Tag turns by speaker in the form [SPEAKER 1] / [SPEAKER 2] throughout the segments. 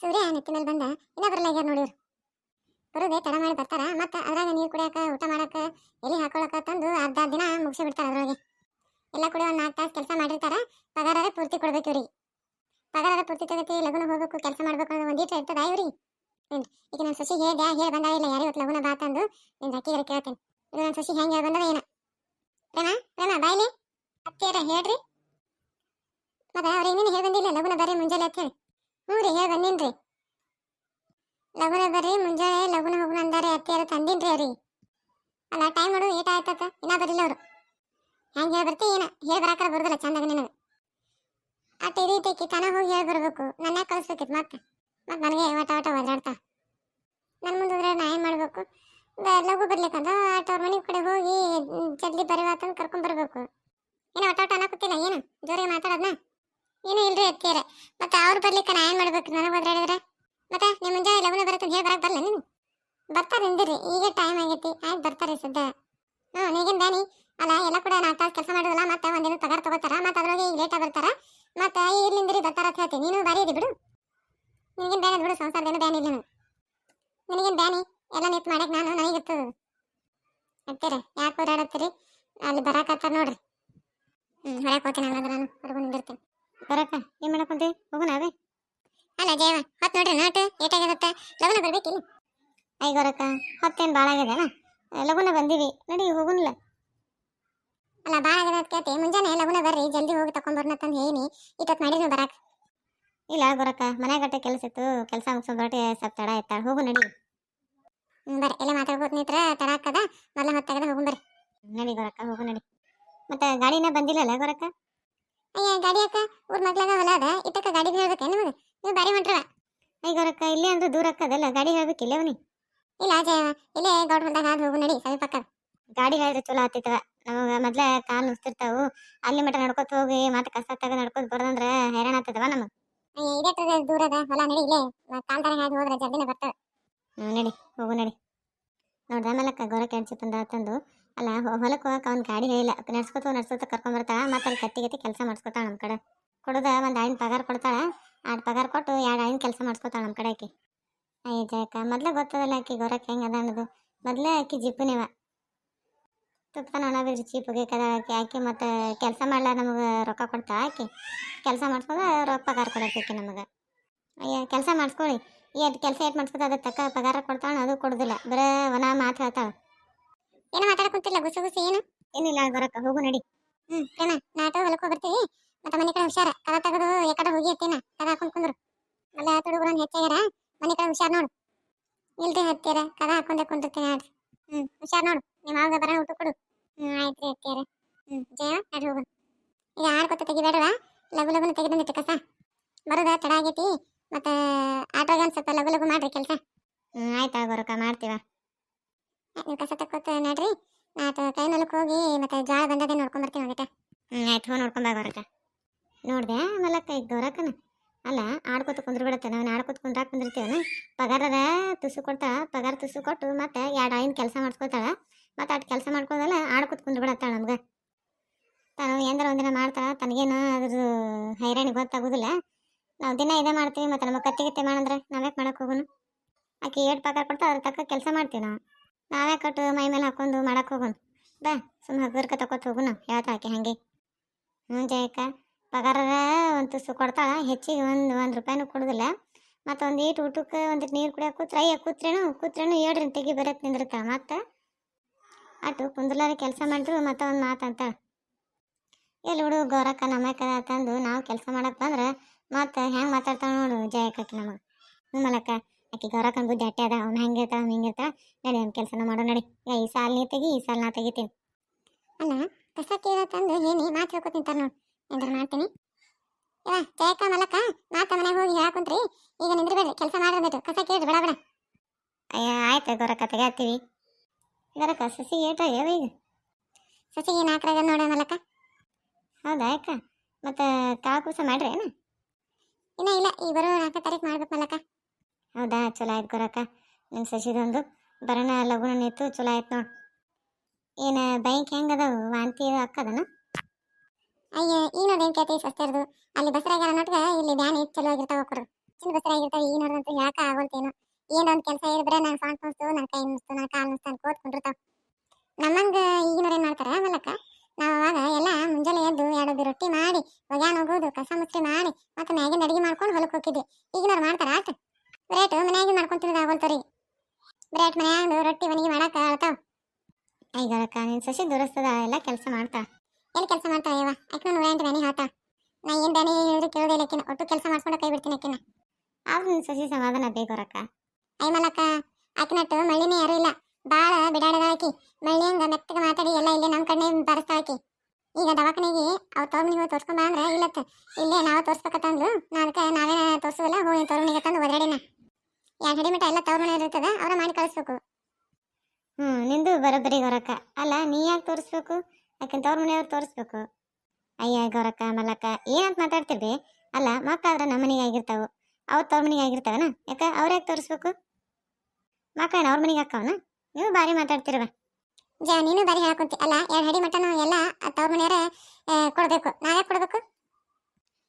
[SPEAKER 1] ಸೂರ್ಯ ನೆತ್ತಿ ಮೇಲೆ ಬಂದ, ಇನ್ನ ಬರ್ಲಾಗ್ಯಾರ ನೋಡಿವ್ರು ಬರೋದೇ ತಡ ಮಾಡಿ ಬರ್ತಾರ, ಮತ್ತೆ ಅದ್ರಾಗ ನೀರು ಕುಡಿಯಾಕ, ಊಟ ಮಾಡಾಕ ಎಲ್ಲಿ ಹಾಕೊಳಕ ತಂದು ಅರ್ಧ ದಿನ ಮುಗಿಸಿ ಬಿಡ್ತಾರ ಅದ್ರೊಳಗೆ. ಎಲ್ಲ ಕೂಡ ಒಂದು ನಾಲ್ಕು ತಾಸು ಕೆಲಸ ಮಾಡಿರ್ತಾರ ಪಗಾರ ಪೂರ್ತಿ ಕೊಡ್ಬೇಕು ಇವ್ರಿಗೆ. ಪಗಾರ ಪೂರ್ತಿ ತಗತಿ, ಲಗುನ ಹೋಗಬೇಕು, ಕೆಲಸ ಮಾಡ್ಬೇಕು ಅನ್ನೋ ಒಂದೀಟ ಇರ್ತದ ಇವ್ರಿ ಈಗ ನನ್ನ ಸಸಿ ಹೇಳ್ದೆ, ಹೇಳಿ ಬಂದ ಇಲ್ಲ, ಯಾರು ಇವತ್ತು ಲಗುನ ಬಾ ತಂದು, ನಿನ್ ಅಕ್ಕಿಗಾರ ಕೇಳ್ತೇನೆ. ಇದು ನನ್ನ ಸಸಿ ಹೆಂಗೆ ಬಂದದ ಏನ. ಪ್ರೇಮ ಪ್ರೇಮ ಬಾಯ್ಲಿ ಅತ್ತಿಯರ ಹೇಳ್ರಿ. ಮತ್ತೆ ಅವ್ರ ಏನೇನು ಹೇಳಿ ಬಂದಿಲ್ಲ, ಲಗುನ ಬರ್ರಿ ಮುಂಜಾನೆ ಅಂತ ಹೇಳಿ. ಹ್ಞೂ ರೀ, ಹೇಳಿ ಬಂದಿನ್ರಿ ಲಗುನ ಬರ್ರಿ, ಮುಂಜಾನೆ ಲಗುನ ಹೋಗುನ ಅಂದಾರೆ ಅತ್ತಿಯರ ರೀ ಅವ್ರಿ ಅಲ್ಲ ಟೈಮ್ ಮಾಡು ಏಟ ಆಯ್ತಕ್ಕ ಇನ್ನ ಬರಲಿಲ್ಲ ಅವರು. ಹೆಂಗೆ ಹೇಳಿ ಬರ್ತಿ, ಏನ, ಹೇಳಿ ಬರಾಕರ ಬರುದಿಲ್ಲ ಚಂದಾಗ ನಿನಗೆ. ಆ ಇದು ತೆಕ್ಕಿ ತನ ಹೋಗಿ ಹೇಳಿ ಬರ್ಬೇಕು ನನ್ನ ಕಳಿಸ್ಬೇಕಿತ್ತು ಮತ್ತೆ. ಮತ್ತೆ ನನಗೆ ಆಟ ಆಟ ಒದಾಡ್ತಾ ನನ್ನ ಮುಂದೆ ನಾ ಏನು ಮಾಡಬೇಕು? ಲಗು ಬರ್ಲಿಕ್ಕಂತ ಆಟ ಅವ್ರ ಮನೆ ಕಡೆ ಹೋಗಿ, ಜಲ್ದಿ ಬರೀವಾತಂದು ಕರ್ಕೊಂಡ್ ಬರ್ಬೇಕು. ಏನೋ ಒಟ ಒಟ ಅನ್ನಕತ್ತಿಲ್ಲ, ಏನು? ಜೋರಿಗೆ ಮಾತಾಡೋದ್ನ? ಏನೂ ಇಲ್ರಿ ಅತ್ತಿಯರ ಮತ್ತೆ ಅವ್ರು ಬರ್ಲಿಕ್ಕೆ ನಾ ಏನು ಮಾಡ್ಬೇಕು? ನನಗೆ ಒದ್ರಾಡಿದ್ರೆ ಮತ್ತೆ ನಿಮ್ಮ ಮುಂಜಾನೆ ಲಗುನ ಬರುತ್ತೆ ಹೇಳಿ ಬರಕ್ಕೆ ಬರಲ್ಲ ನೀನು? ಬರ್ತಾರೆ ನಿಂದಿರಿ, ಈಗ ಟೈಮ್ ಆಗೈತಿ. ಆಯ್ತು ಬರ್ತಾರೆ ಸದ್ಯ. ಹ್ಞೂ ನೀಗಿನ ಬ್ಯಾನಿ ಅಲ್ಲ, ಎಲ್ಲ ಕೂಡ ನಾ ತಾಸು ಕೆಲಸ ಮಾಡೋದಲ್ಲ, ಮತ್ತೆ ಒಂದಿನ ಪಗಾರ ತಗೋತಾರ, ಮತ್ತೆ ಅದ್ರೊಳಗೆ ಈಗ ಲೇಟಾಗಿ ಬರ್ತಾರ. ಮತ್ತೆ ಇರ್ಲಿಂದಿರಿ ಬರ್ತಾರ ಅಂತ ಹೇಳ್ತೀನಿ. ನೀನು ಬಾರಿ ಇದೆ ಬಿಡು. ನಿನಗೇನು ಬ್ಯಾನ್ ಬಿಡು ಸಂಸಾರದೇನು ಬ್ಯಾನ್ ಇಲ್ಲ ನನಗೆ ನಿನಗೇನು ಬ್ಯಾನಿ? ಎಲ್ಲ ನಿಂತು ಮಾಡಕ್ಕೆ ನಾನು ನನಗಿರ್ತದ. ಅಂತೀರ, ಯಾಕೆ ಓಡಾಡತ್ತೀರಿ? ಅಲ್ಲಿ ಬರಾಕತ್ತಾರ ನೋಡ್ರಿ. ಹ್ಞೂ ಹೊರಗೆ ಹೋಗ್ತೀನಿ ಹಂಗಂದ್ರೆ ನಾನು ಹೊರಗೆ ನಿಂದಿರ್ತೀನಿ. ಬರಕ್ಕ ಏನ್ ಮಾಡಕ್ ಕುಂತಿ? ಹೋಗೋಣ ಅವೇ. ಅಲ್ಲ ಜಯವ ಹೊತ್ತು ನೋಡ್ರಿ, ನಾಟ ಏಟಾಗ್ಯದತ್ತ? ಲಗುನ ಬರ್ಬೇಕಿಲ್ಲ? ಐಗೋರಕ್ಕ ಹೊತ್ತೇನು ಭಾಳ ಆಗ್ಯದಲ್ಲ? ಲಗುನ ಬಂದೀವಿ. ನಡಿ, ಹೋಗುನಿಲ್ಲ. ಅಲ್ಲ ಭಾಳ ಆಗ್ಯದ ಕೇಳ್ತಿ. ಮುಂಜಾನೆ ಲಗುನ ಬರ್ರಿ, ಜಲ್ದಿ ಹೋಗಿ ತಕೊಂಬರ್ನ ತಂದು ಹೇನಿ ಇಟ್ಟೊತ್ತು ಮಾಡಿದ್ನು ಬರಾಕ? ಇಲ್ಲ ಗೊರಕ್ಕ ಮನೆಗಟ್ಟೆ ಕೆಲಸ ಇತ್ತು. ಕೆಲಸ ಮುಗಿಸೋ ಬರಟೆ ಸ್ವಲ್ಪ ತಡ ಆಯ್ತಾ? ಹೋಗು ನಡಿ. ಬರ್ರಿ. ಎಲ್ಲ ಮಾತಾಡ್ಬೋದು ನೀತ್ರ, ತಡ ಆಗ್ತದ ಮೊದಲ ಹೊತ್ತಾಗದ ಹೋಗು ಬರ್ರಿ. ನಡಿ ಗೊರಕ್ಕ, ಹೋಗು ನಡಿ. ಮತ್ತೆ ಗಾಡಿನ ಬಂದಿಲ್ಲಲ್ಲ ಗೊರಕ್ಕ? ಅಯ್ಯ, ಗಾಡಿ ಅಕ್ಕ ಊರ್ ಮಗ್ಲಾಗ ಹೊಲ ಅದ, ಇಟ್ಟಕ್ಕ ಗಾಡಿ ಹೇಳ್ಬೇಕ ನಿಮಗೆ? ನೀವು ಬಾರಿ ಹೊಂಟ್ರವ. ಅಯ್ಯ ಗೌರಕ್ಕ ಇಲ್ಲೇ ಅಂದ್ರೆ ದೂರ ಅಕ್ಕದಲ್ಲ ಗಾಡಿ ಹೇಳ್ಬೇಕಿಲ್ಲ ಅವನಿ ಇಲ್ಲ ಜಯ ಇಲ್ಲೇ ಗೌಡ್ ಬಂದಾಗ ಹಾದು ಹೋಗು ನಡಿ ಸಮೀಪಕ್ಕ ಗಾಡಿ ಹೇಳಿದ್ರೆ ಚಲೋ ಆತಿತ್ತವ. ನಮಗ ಮೊದ್ಲ ಕಾಲು ನುಸ್ತಿರ್ತಾವು ಅಲ್ಲಿ ಮಟ ನಡ್ಕೊತ ಹೋಗಿ ಮತ್ತೆ ಕಸ ತಗ ನಡ್ಕೊತ ಬರ್ದಂದ್ರ ಹೈರಾಣ ಆಗ್ತದವ ನಮಗೆ. ಇದೇ ದೂರ ಅದ, ಹೊಲ ನಡಿ ಇಲ್ಲೇ. ಕಾಲ್ ತರ ಹಾದು ಹೋದ್ರೆ ಜಲ್ದಿನ ಬರ್ತವೆ. ಹ್ಞೂ ನಡಿ, ಹೋಗು ನಡಿ. ನೋಡ್ದ ಮಲಕ್ಕ ಗೊರ ಕೆಡ್ಸಿ ತಂದ ತಂದು. ಅಲ್ಲ ಹೊಲಕ್ಕೆ ಹೋಗಕ್ಕೆ ಅವ್ನ ಗಾಡಿ ಹೇಳಿಲ್ಲ. ನಡ್ಸ್ಕೊತ ನಡ್ಸ್ಕೊತ ಕರ್ಕೊಂಡ್ ಬರ್ತಾಳ. ಮತ್ತೆ ಅಲ್ಲಿ ಕತ್ತಿ ಗತಿ ಕೆಲಸ ಮಾಡಿಸ್ಕೊತಾಳ ನಮ್ಮ ಕಡೆ. ಕೊಡೋದ ಒಂದು ಆಯ್ನ ಪಗಾರ ಕೊಡ್ತಾಳೆ. ಆಡ್ ಪಗಾರ ಕೊಟ್ಟು ಎರಡು ಆಯ್ನ ಕೆಲಸ ಮಾಡಿಸ್ಕೊತಾಳ ನಮ್ಮ ಕಡೆ ಆಕಿ. ಅಯ್ಯ ಜಯಕ ಮೊದಲೇ ಗೊತ್ತದಲ್ಲ ಆಕಿ ಗೊರಕ್ಕೆ ಹೆಂಗೆ ಅದ ಅನ್ನೋದು. ಮೊದಲೇ ಆಕಿ ಜಿಪ್ಪುನೇವ ತುಪ್ಪ ನಾನು ಬಿಡ್ರಿ ಚೀಪಿಗೆ ಕದ ಆಕಿ. ಆಕಿ ಮತ್ತು ಕೆಲಸ ಮಾಡಲ್ಲ ನಮಗೆ ರೊಕ್ಕ ಕೊಡ್ತಾಳ ಆಕಿ. ಕೆಲಸ ಮಾಡ್ಸ್ಕೊಂಡು ರೊಕ್ಕ ಪಗಾರ ಕೊಡಕ್ಕೆ ನಮಗೆ. ಅಯ್ಯ, ಕೆಲಸ ಮಾಡಿಸ್ಕೊಳ್ಳಿ ಎಷ್ಟು ಕೆಲಸ ಏಟ್ ಮಾಡಿಸ್ಕೊತ ಅದಕ್ಕೆ ತಕ್ಕ ಪಗಾರ ಕೊಡ್ತಾಳೆ ಅದು ಕೊಡೋದಿಲ್ಲ. ಬರೇ ಒನ ಮಾತು ಹೇಳ್ತಾಳ. ಏನೋ ಮಾತಾಡ್ಕೊಂತಿಲ್ಲ ಗುಸು ಗುಸು ಏನು? ಏನಿಲ್ಲ ಬರಕ್ಕ ಹೋಗು ನಡಿ. ಹ್ಮ್ ಏನ ನಾಟೋ ಹೊಲಕ್ಕೆ ಹೋಗ್ಬರ್ತೀವಿ ಮತ್ತೆ ಮನೆ ಕಡೆ ಹುಷಾರ ಕದ ತೆಗೆದು ಯಾಕಡೆ ಹೋಗಿ ಇರ್ತೀನ ಕದ ಹಾಕೊಂಡ್ ಕುಂದ್ರು. ಅಲ್ಲ ತುಡುಗ್ರನ್ ಹೆಚ್ಚಾಗ್ಯಾರ? ಮನೆ ಕಡೆ ಹುಷಾರ್ ನೋಡು. ಇಲ್ರಿ ಹತ್ತಿರ ಕದ ಹಾಕೊಂಡೆ ಕುಂದಿರ್ತೀನಿ ಆಡ್ರಿ. ಹ್ಮ್ ಹುಷಾರ್ ನೋಡು ನಿಮ್ಮ ಆವಾಗ ಬರೋಣ ಊಟ ಕೊಡು. ಹ್ಮ್ ಆಯ್ತು ರೀ ಹತ್ತಿರ ಹ್ಮ್ ಜಯ ನಡ್ರಿ ಹೋಗು. ಈಗ ಆಡ್ಕೊತ ತೆಗಿಬೇಡವಾ ಲಗು ಲಗುನ ತೆಗೆದಂದಿಟ್ಟು ಕಸ. ಬರೋದ ತಡ ಆಗೈತಿ. ಮತ್ತೆ ಆಟೋಗ ಒಂದು ಸ್ವಲ್ಪ ಲಗು ಲಗು ಮಾಡ್ರಿ ಕೆಲಸ. ಹ್ಞೂ ಆಯ್ತು ಆಗೋರಕ್ಕ ಮಾಡ್ತೀವ. ನೀವು ಕಸ ತಕ್ಕೋತ ನಡ್ರಿ. ಆತ ಕೈ ನೊಲಕ್ಕೆ ಹೋಗಿ ಮತ್ತೆ ಜಾಳ ಬಂದದೆ ನೋಡ್ಕೊಂಡ್ ಬರ್ತೀನಿ ಒಂದಿಟ ಹ್ಞೂ ಆಯ್ತು ಹೋಗಿ ನೋಡ್ಕೊಂಡ್ ಬರೋರಕ್ಕ ನೋಡ್ದೆ, ಮಲಕ್ಕ ಈಗ ಗೌರಕ್ಕನ ಅಲ್ಲ, ಆಡ್ಕೊತ ಕುಂದ್ರ ಬಿಡತ್ತೆ ನಾವು ಆಡ್ಕೊತ ಕುಂದ್ರಾಕ್ ಕುಂದಿರ್ತೀವನ? ಪಗಾರದ ತುಸು ಕೊಡ್ತಾ, ಪಗಾರ ತುಸು ಕೊಟ್ಟು ಮತ್ತೆ ಎರಡು ಐನ್ ಕೆಲಸ ಮಾಡ್ಸ್ಕೊತಾಳ. ಮತ್ತೆ ಅಟ್ ಕೆಲಸ ಮಾಡ್ಕೋದಲ್ಲ ಆಡ್ಕೊತ ಕುಂದ್ರ ಬಿಡತ್ತಾಳ ನಮ್ಗೆ. ತಾನು ಏನಾರ ಒಂದಿನ ಮಾಡ್ತಾಳ, ತನಗೇನು ಅದ್ರದ್ದು ಹೈರಾಣಿ ಗೊತ್ತಾಗೋದಿಲ್ಲ. ನಾವು ದಿನ ಇದೇ ಮಾಡ್ತೀವಿ, ಮತ್ತೆ ನಮ್ಮ ಕತ್ತಿ ಗತ್ತೆ ಮಾಡಂದ್ರೆ ನಾವ್ಯಾಕೆ ಮಾಡೋಕೆ ಹೋಗೋನು? ಆಕೆ ಏಟ್ ಪಗಾರ ಕೊಡ್ತಾ, ಅದ್ರ ತಕ್ಕ ಕೆಲಸ ಮಾಡ್ತೀವಿ ನಾವು. ನಾವೇ ಕಟ್ಟು ಮೈ ಮೇಲೆ ಹಾಕೊಂಡು ಮಾಡಕ್ಕೆ ಹೋಗೋಣ. ಬಾ ಸುಮ್ಮನೆ ಹಗುರ್ಕ ತಕೋತ ಹೋಗೋಣ ಹೇಳ್ತಾ ಆಕೆ ಹಾಗೆ. ಹ್ಞೂ ಜಯಕ್ಕ ಪಗಾರ ಒಂದು ತುಸು ಕೊಡ್ತಾಳ, ಹೆಚ್ಚಿಗೆ ಒಂದು ಒಂದು ರೂಪಾಯಿನೂ ಕೊಡೋದಿಲ್ಲ. ಮತ್ತು ಒಂದು ಈಟು ಊಟಕ್ಕೆ ಒಂದು ನೀರು ಕುಡಿಯೋಕೆ ಕೂತ್ರೆ, ಅಯ್ಯ, ಕೂತ್ರೇನು ಕೂತ್ರೇನು ಹೇಳ್ರಿ ತೆಗಿ ಬರತ್ತೆ ನಿಂದಿರ್ತಾಳ. ಮತ್ತೆ? ಅಟ್ಟು ಕುಂದಲಾರ ಕೆಲಸ ಮಾಡಿದ್ರು ಮತ್ತೆ ಒಂದು ಮಾತು ಅಂತಾಳ ಎಲ್ಲಿ ಹುಡುಗ ಗೌರಕ್ಕ, ನಮ್ಮಕ್ಕ ತಂದು ನಾವು ಕೆಲಸ ಮಾಡಕ್ಕೆ ಬಂದ್ರೆ ಮತ್ತೆ ಹೆಂಗೆ ಮಾತಾಡ್ತಾಳೆ ನೋಡು ಜಯಕ್ಕಿ ನಮಗೆ. ಹ್ಞೂ ಮಲಕ್ಕ. ಆಕಿ ಗೌರಕ್ಕನ ಬುದ್ಧಿ ಅಟ್ಟೆ ಅದ ಅವ್ನು ಹೆಂಗೆ ಇರ್ತಾಳ ಹಿಂಗೆ ಇರ್ತಾಳ. ನಡಿ ಒಂದು ಕೆಲಸನ ಮಾಡೋ ನಡಿ. ಏ, ಈ ಸಾಲ ನೀ ತೆಗಿ ಈ ಸಾಲ ನಾ ತೆಗಿತೀನಿ. ಅಲ್ಲ ಕಸ ಕೇಳ ತಂದು ಏನಿ ಮಾತು ಹೇಳ್ಕೊತೀನಿ ತರ ನೋಡಿ. ಎಂದ್ರೆ ಮಾಡ್ತೀನಿ. ಇವ ಜಯಕ್ಕ ಮಲಕ ಮಾತ ಮನೆ ಹೋಗಿ ಹೇಳಕುಂತ್ರಿ ಈಗ ನಿಂದ್ರಬೇಡ್ರಿ ಕೆಲಸ ಮಾಡಿರ್ಬೇಕು ಕಸ ಕೇಳ್ರಿ ಬಿಡ ಬಿಡ. ಅಯ್ಯ ಆಯ್ತು ಗೊರಕ್ಕ ತೆಗಾತೀವಿ ಗೊರಕ್ಕ ಸಸಿ ಏಟ ಏವ ಈಗ. ಸಸಿಗೆ ನಾಲ್ಕರಾಗ ನೋಡ ಮಲಕ ಹೌದಾ ಅಕ್ಕ? ಮತ್ತೆ ಕಾಳು ಕೂಸ ಮಾಡ್ರಿ ಏನ? ಇನ್ನ ಇಲ್ಲ ಈ ಬರೋ ನಾಲ್ಕು ತಾರೀಕು ಮಾಡ್ಬೇಕು ಮಲಕ್ಕ. ಹೌದಾ? ಚಲೋ ಆಯ್ತು ಗೊರಕ್ಕ ನಿಮ್ಮ ಸಸಿದೊಂದು ಬರೋಣ ಲಗುನ ನಿಂತು ಚಲೋ ಆಯ್ತು ನೋಡಿ. ಏನು ಬ್ಯಾಂಕ್ ಹೆಂಗದವು ವಾಂತಿ ಅಕ್ಕದನ ಅಯ್ಯ ಈಗ ನೋಡಿ ಏನು ಕೇಳ್ತೀವಿ ಸಸ್ತಿರ್ದು ಅಲ್ಲಿ ಬಸರಾಗ್ಯಾರ ನೋಟ್ಗ ಇಲ್ಲಿ ಬ್ಯಾನ್ ಇತ್ತು ಚಲೋ ಆಗಿರ್ತಾವ ಕೊಡ್ರು ಚಿನ್ನ ಬಸ್ರ ಆಗಿರ್ತಾವೆ ಈಗ ನೋಡಿದಂತೂ ಹೇಳಕ ಆಗೋಲ್ತೇನು ಒಂದು ಕೆಲಸ ಹೇಳಿದ್ರೆ ನಾನು ಸಾಂಟ್ ಮುಸ್ತು ನನ್ನ ಕೈ ಮುಸ್ತು ನನ್ನ ಕಾಲು ಮುಸ್ತು ಅಂತ ಕುಂಡಿರ್ತಾವ ನಮ್ಮಂಗ ಈಗಿನವ್ರು ಏನು ಮಾಡ್ತಾರ ಮಲ್ಲಕ್ಕ? ನಾವು ಅವಾಗ ಎಲ್ಲ ಮುಂಜಾನೆ ಎದ್ದು ಎರಡು ರೊಟ್ಟಿ ಮಾಡಿ ಒಗ್ಯಾನ ಹೋಗೋದು, ಕಸ ಮುಸ್ರಿ ಮಾಡಿ, ಮತ್ತೆ ಮ್ಯಾಗಿಂದ ಅಡುಗೆ ಮಾಡ್ಕೊಂಡು ಹೊಲಕ್ಕೆ ಹೋಗಿದ್ವಿ. ಈಗಿನವ್ರು ಮಾಡ್ತಾರ ಆಟ? ಬ್ರೇಟ್ ಮನ್ಯಾಗ ಮಾಡ್ಕೊಂಡು ತಿನ್ನೋದು ಆಗೋಲ್ತವ್ರಿಗೆ ಬ್ರೇಟ್ ಮನ್ಯಾಗ ರೊಟ್ಟಿ ಮನೆಗೆ ಮಾಡಕ ಅಳ್ತಾವ ಐಗೋರಕ್ಕ ನಿನ್ ಸಸಿ ದುರಸ್ತದ, ಎಲ್ಲ ಕೆಲಸ ಮಾಡ್ತಾ ಎಲ್ಲಿ ಕೆಲಸ ಮಾಡ್ತಾ ಅಯ್ಯವ ಆಕಿನ ನಾನು ಎಂಟು ಮನೆ ಹೇಳ್ತಾ. ನಾ ಏನು ಬ್ಯಾನಿ ಹೇಳಿದ್ರು ಕೇಳೋದಿಲ್ಲ ಆಕಿನ, ಒಟ್ಟು ಕೆಲಸ ಮಾಡ್ಕೊಂಡು ಕೈ ಬಿಡ್ತೀನಿ ಆಕಿನ. ಆದ್ರೂ ನಿನ್ ಸಸಿ ಸಮಾಧಾನ ಬೇಗೋರಕ್ಕ ಐ ಮಲಕ್ಕ, ಆಕಿನಟ್ಟು ಮಳ್ಳಿನೇ ಯಾರು ಇಲ್ಲ. ಬಾಳ ಬಿಡಾಡದಾಕಿ ಮಳ್ಳಿ ಹಂಗ ಮೆತ್ತಗೆ ಮಾತಾಡಿ ಎಲ್ಲ ಇಲ್ಲೇ ನಮ್ಮ ಕಣ್ಣೆ ಬರಸ್ತಾಕಿ ಈಗ ದವಾಖಾನೆಗೆ ಅವ್ರು ತೋರ್ಮನಿಗೆ ಹೋಗಿ ತೋರ್ಸ್ಕೊಂಡ್ ಅಂದ್ರೆ ಇಲ್ಲತ್ತ ಇಲ್ಲೇ ನಾವು ತೋರ್ಸ್ಬೇಕಂತಂದ್ರು ನಾ ಅದಕ್ಕೆ ನಾವೇನ ತೋರ್ಸೋದಿಲ್ಲ ಹೋಗಿ ತೋರ್ಮನಿಗೆ ತಂದು ಒದರಾಡಿನ. ಎರಡು ಹಿಡಿಮಿಟ ಎಲ್ಲ ತವ್ರ ಮನೆ ಇರ್ತದ ಅವ್ರ ಮಾಡಿ ಕಳಿಸ್ಬೇಕು. ಹ್ಞೂ ನಿಂದು ಬರೋಬ್ಬರಿ ಗೌರಕ್ಕ. ಅಲ್ಲ ನೀ ಯಾಕೆ ತೋರಿಸ್ಬೇಕು? ಯಾಕೆ ತವ್ರ ಮನೆಯವ್ರು ತೋರಿಸ್ಬೇಕು. ಅಯ್ಯ ಗೌರಕ್ಕ ಮಲಕ್ಕ ಏನಂತ ಮಾತಾಡ್ತಿರ್ರಿ ಅಲ್ಲ ಮಕ್ಕಳಾದ್ರೆ ನಮ್ಮ ಮನೆಗೆ ಆಗಿರ್ತಾವು. ಅವ್ರ ತವ್ರ ಮನೆಗೆ ಆಗಿರ್ತಾವನ? ಯಾಕೆ ಅವ್ರ ಯಾಕೆ ತೋರಿಸ್ಬೇಕು? ಮಕ್ಕಳನ್ನ ಅವ್ರ ಮನೆಗೆ ಹಾಕವನ? ನೀವು ಬಾರಿ ಮಾತಾಡ್ತಿರವ ಜಾ ನೀನು ಬಾರಿ ಹೇಳಕೊಂತಿ ಅಲ್ಲ ಎರಡು ಹಡಿ ಮಟನು ಎಲ್ಲ ತವ್ರ ಮನೆಯವರೇ ಕೊಡಬೇಕು. ನಾವೇ ಕೊಡಬೇಕು?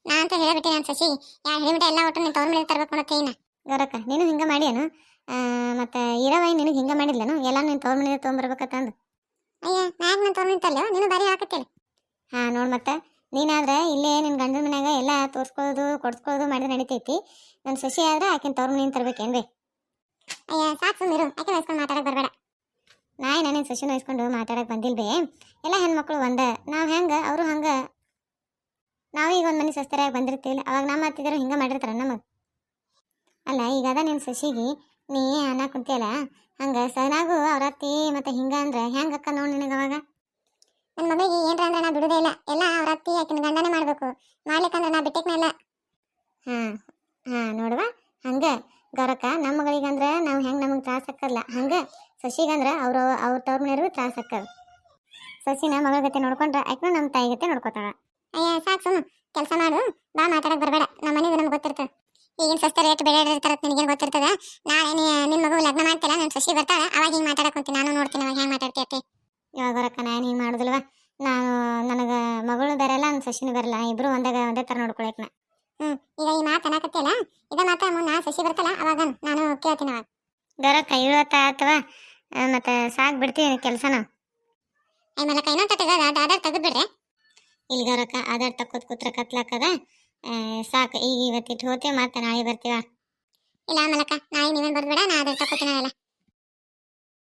[SPEAKER 1] ನಾ ಅಂತ ಹೇಳ್ಬಿಟ್ಟೆ ನಾನು ಸಸಿ ಎರಡು ಹಡಿ ಮಟ ಎಲ್ಲ ಒಟ್ಟು ನೀನು ತವ್ರ ಮನೆಗೆ ತರಬೇಕು ಅನ್ನೋ ಗೌರಕ್ಕ ನೀನು ಹಿಂಗೆ ಮಾಡ್ಯಾನು? ಮತ್ತು ಇರವೈ ನಿನಗೆ ಹಿಂಗೆ ಮಾಡಿದ್ಲೇನು? ಎಲ್ಲ ನೀನು ತವ್ರ ಮನೆಗೆ ತೊಗೊಂಬರ್ಬೇಕಂತಂದು ಅಯ್ಯ ಮ್ಯಾಗ ನಾನು ತೊಗೊಂಡಿತ್ತಲ್ಲ ನೀನು ಬಾರಿ ಹಾಕತ್ತಿಲ್ಲ ಹಾ ನೋಡಿ ಮತ್ತೆ ನೀನಾದ್ರೆ ಇಲ್ಲೇ ನಿನ್ನ ಗಂಡನ ಮನ್ಯಾಗ ಎಲ್ಲ ತೋರಿಸ್ಕೊಳ್ಳೋದು ಕೊಡ್ಸ್ಕೊಳ್ಳೋದು ಮಾಡಿದ್ರೆ ನಡಿತೈತಿ. ನನ್ನ ಸಸಿ ಆದ್ರೆ ಆಕಿನ ತವ್ರ ನೀನು ತರ್ಬೇಕೇನ್ರಿ? ಅಯ್ಯ ಸಾಕು ಸುಮ್ಮಿರು ಆಕೆ ವಹಿಸ್ಕೊಂಡು ಮಾತಾಡಕ್ಕೆ ಬರಬೇಡ. ನಾಯಿ ನನ್ನ ಸಸಿನ ವಹಿಸ್ಕೊಂಡು ಮಾತಾಡಕ್ಕೆ ಬಂದಿಲ್ವೇ? ಎಲ್ಲ ಹೆಣ್ಮಕ್ಳು ಒಂದ ನಾವು ಹೆಂಗೆ ಅವರು ಹಂಗೆ. ನಾವೀಗ ಒಂದು ಮನೆ ಸಸ್ತರಾಗಿ ಬಂದಿರ್ತೀವಿ ಅವಾಗ ನಮ್ಮ ಹತ್ತಿದ್ರು ಹಿಂಗೆ ಮಾಡಿರ್ತಾರೆ ನಮಗೆ. ಅಲ್ಲ ಈಗ ಅದ ನಿನ್ನ ಸಸಿಗೆ ನೀ ಅನ್ನ ಕುಂತಿಯಲ್ಲ ಹಂಗೆ ಸನಾಗು ಅವ್ರ ಅತ್ತಿ ಮತ್ತೆ ಹಿಂಗ ಅಂದ್ರೆ ಹೆಂಗೆ ಅಕ್ಕ ನೋಡಿ ನಿನಗೆ ಅವಾಗ? ನನ್ನ ಮಗಳಿಗೆ ಏನ್ರ ಅಂದ್ರೆ ನಾ ಬಿಡುದೇ ಇಲ್ಲ. ಎಲ್ಲ ಅವ್ರ ಅತ್ತಿ ಆಕಿನ ಗಂಡನೇ ಮಾಡ್ಬೇಕು. ಮಾಡ್ಲಿಕ್ಕಂದ್ರೆ ನಾ ಬಿಟ್ಟಿಕ್ನಲ್ಲ ಹಾಂ ಹಾಂ ನೋಡುವ. ಹಂಗೆ ಗೌರಕ್ಕ ನಮ್ಮ ಮಗಳಿಗಂದ್ರ ನಾವು ಹೆಂಗ್ ನಮಗೆ ತ್ರಾಸ ಹಾಕಲ್ಲ ಹಂಗ ಸಸಿಗಂದ್ರೆ ಅವ್ರ ಅವ್ರ ತವ್ರ ಮನೆಯವ್ರಿಗೂ ತ್ರಾಸ ಆಕ್ಕದ. ಸಸಿನ ಮಗಳ ಗತೆ ನೋಡ್ಕೊಂಡ್ರೆ ಆಯ್ತು ನಮ್ಮ ತಾಯಿ ಗತೆ ನೋಡ್ಕೊತಾಳ. ಅಯ್ಯ ಸಾಕು ಸುಮ್ಮ ಕೆಲಸ ಮಾಡು. ಬಾ ಮಾತಾಡಕ್ಕೆ ಬರಬೇಡ. ನಮ್ಮ ಮನೆಗೂ ನಮ್ಗೆ ಗೊತ್ತಿರ್ತದೆ ಈಗಿನ ಸಸ್ತ ರೇಟ್ ಬೆಳೆ ಇರ್ತಾರ ನಿನಗೇನು ಗೊತ್ತಿರ್ತದ? ನಾಳೆ ನಿಮ್ಮ ಮಗು ಲಗ್ನ ಮಾಡ್ತೀರ ನನ್ನ ಸಸಿ ಬರ್ತಾಳ ಅವಾಗ ಹಿಂಗೆ ಮಾತಾಡಕ್ಕೆ ನಾನು ನೋಡ್ತೀನಿ ಅವಾಗ ಹೆಂಗೆ ಮಾತಾಡ್ತೈತಿ ಇವಾಗ ಬರಕ್ಕ ನಾನು ಹಿಂಗೆ ಮಾಡೋದಿಲ್ವ? ನಾನು ನನಗೆ ಮಗಳು ಬರಲ್ಲ ನನ್ನ ಸಸಿನೂ ಬರಲ್ಲ ಇಬ್ರು ಒಂದಾಗ ಒಂದೇ ಥರ ನೋಡ್ಕೊಳಕ್ ನಾ. ಹ್ಞೂ ಈಗ ಈ ಮಾತು ಅನ್ನಕತ್ತಿಲ್ಲ ಇದ ಮಾತ ಮುನ್ನ ಸಸಿ ಬರ್ತಲ್ಲ ಅವಾಗ ನಾನು ಕೇಳ್ತೀನಿ ಅವಾಗ. ಗರಕ್ಕ ಇವತ್ತ ಅಥವಾ ಮತ್ತೆ ಸಾಕು ಬಿಡ್ತೀನಿ ಕೆಲಸನ. ಐ ಮಲಕ ಇನ್ನೊಂದು ತಗ ಆಧಾರ್ ತೆಗೆದು ಬಿಡ್ರೆ. ಇಲ್ಲಿ ಗರಕ್ಕ ಆಧಾರ್ ತಕ್ಕೋದು ಕೂತ್ರ ಕತ್ಲಾಕದ. ಸಾಕು. ಈಗ ಇವತ್ತಿಟ್ಟು ಹೋಗ್ತೀವಿ ಮತ್ತೆ ನಾಳೆ ಬರ್ತೀವ? ಇಲ್ಲ ಮಲಕ ನಾಳೆ ನೀವೇನು ಬರ್ಬೇಡ ನಾ ಆಧಾರ್ ತಗೋತೀನಿ ಎಲ್ಲ